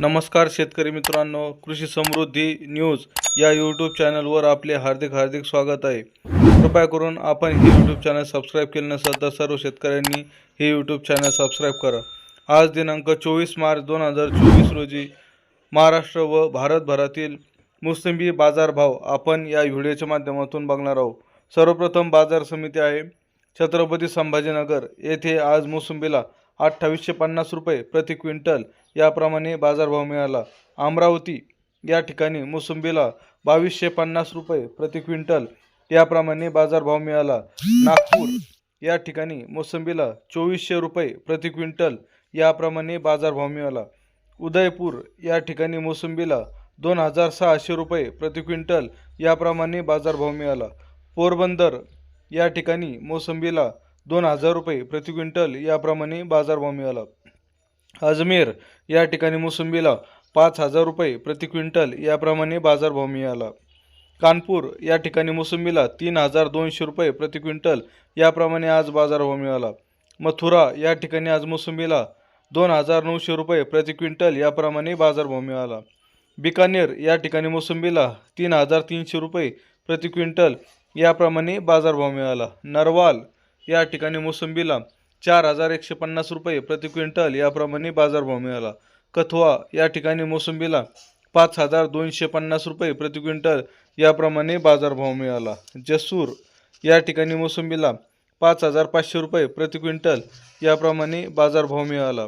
नमस्कार शेतकरी मित्रांनो कृषी समृद्धी न्यूज या यूट्यूब चॅनलवर आपले हार्दिक हार्दिक स्वागत आहे. कृपया करून आपण हे यूट्यूब चॅनल सबस्क्राईब केले नसेल तर सर्व शेतकऱ्यांनी हे यूट्यूब चॅनल सबस्क्राईब करा. आज दिनांक चोवीस मार्च दोन हजार चोवीस रोजी महाराष्ट्र व भारतभरातील मोसंबी बाजारभाव आपण या व्हिडिओच्या माध्यमातून बघणार आहोत. सर्वप्रथम बाजार समिती आहे छत्रपती संभाजीनगर येथे आज मोसंबीला अठ्ठावीसशे पन्नास रुपये प्रति क्विंटल याप्रमाणे बाजारभाव मिळाला. अमरावती या ठिकाणी मोसंबीला बावीसशे पन्नास रुपये प्रति क्विंटल याप्रमाणे बाजारभाव मिळाला. नागपूर या ठिकाणी मोसंबीला चोवीसशे रुपये प्रति क्विंटल याप्रमाणे बाजारभाव मिळाला. उदयपूर या ठिकाणी मोसंबीला दोन हजार सहाशे रुपये प्रति क्विंटल याप्रमाणे बाजारभाव मिळाला. पोरबंदर या ठिकाणी मोसंबीला दोन हजार रुपये प्रति क्विंटल याप्रमाणे बाजारभाव मिळाला. अजमेर या ठिकाणी मोसंबीला पाच हजार रुपये प्रति क्विंटल याप्रमाणे बाजारभाव मिळाला. कानपूर या ठिकाणी मोसंबीला तीन हजार दोनशे रुपये प्रति क्विंटल याप्रमाणे आज बाजारभाव मिळाला. मथुरा या ठिकाणी आज मोसंबीला दोन हजार नऊशे रुपये प्रति क्विंटल याप्रमाणे बाजारभाव मिळाला. बिकानेर या ठिकाणी मोसंबीला तीन हजार तीनशे रुपये प्रति क्विंटल याप्रमाणे बाजारभाव मिळाला. नरवाल या ठिकाणी मोसंबीला चार हजार एकशे पन्नास रुपये प्रति क्विंटल याप्रमाणे बाजारभाव मिळाला. कथवा या ठिकाणी मोसंबीला पाच हजार दोनशे पन्नास रुपये प्रति क्विंटल याप्रमाणे बाजारभाव मिळाला. जसूर या ठिकाणी मोसंबीला पाच हजार पाचशे रुपये प्रति क्विंटल याप्रमाणे बाजारभाव मिळाला.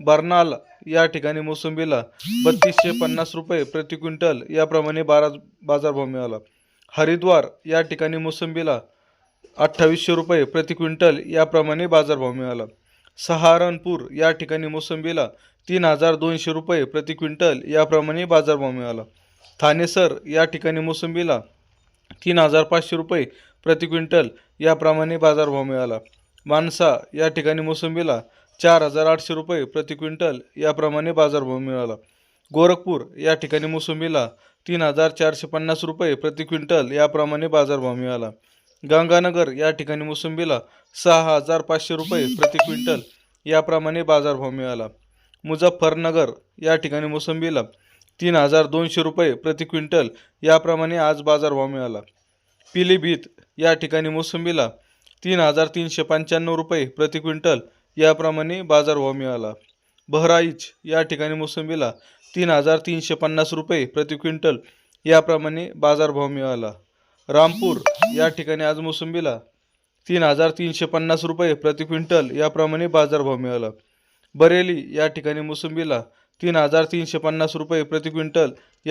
बर्नाल या ठिकाणी मोसंबीला बत्तीसशे पन्नास रुपये प्रति क्विंटल याप्रमाणे बारा बाजारभाव मिळाला. हरिद्वार या ठिकाणी मोसंबीला अठ्ठावीसशे रुपये प्रति क्विंटल याप्रमाणे बाजारभाव मिळाला. सहारनपूर या ठिकाणी मोसंबीला तीन हजार दोनशे रुपये प्रति क्विंटल याप्रमाणे बाजारभाव मिळाला. ठाणेसर या ठिकाणी मोसंबीला तीन हजार पाचशे रुपये प्रति क्विंटल याप्रमाणे बाजारभाव मिळाला. मानसा या ठिकाणी मोसंबीला चार हजार आठशे रुपये प्रति क्विंटल याप्रमाणे बाजारभाव मिळाला. गोरखपूर या ठिकाणी मोसंबीला तीन हजार चारशे पन्नास रुपये प्रति क्विंटल याप्रमाणे बाजारभाव मिळाला. गंगानगर या ठिकाणी मोसंबीला सहा हजार पाचशे रुपये प्रति क्विंटल याप्रमाणे बाजारभाव मिळाला. मुझफ्फरनगर या ठिकाणी मोसंबीला तीन हजार दोनशे रुपये प्रति क्विंटल याप्रमाणे आज बाजारभाव मिळाला. पिलीभीत या ठिकाणी मोसंबीला तीन हजार तीनशे पंच्याण्णव रुपये प्रति क्विंटल याप्रमाणे बाजारभाव मिळाला. बहराईच या ठिकाणी मोसंबीला तीन हजार तीनशे पन्नास रुपये प्रति क्विंटल याप्रमाणे बाजारभाव मिळाला. रामपूर या ठिकाणी आज मोसंबीला तीन हजार तीनशे पन्नास रुपये प्रति क्विंटल याप्रमाणे बाजारभाव मिळाला. बरेली या ठिकाणी मोसंबीला तीन हजार तीनशे पन्नास रुपये प्रति क्विंटल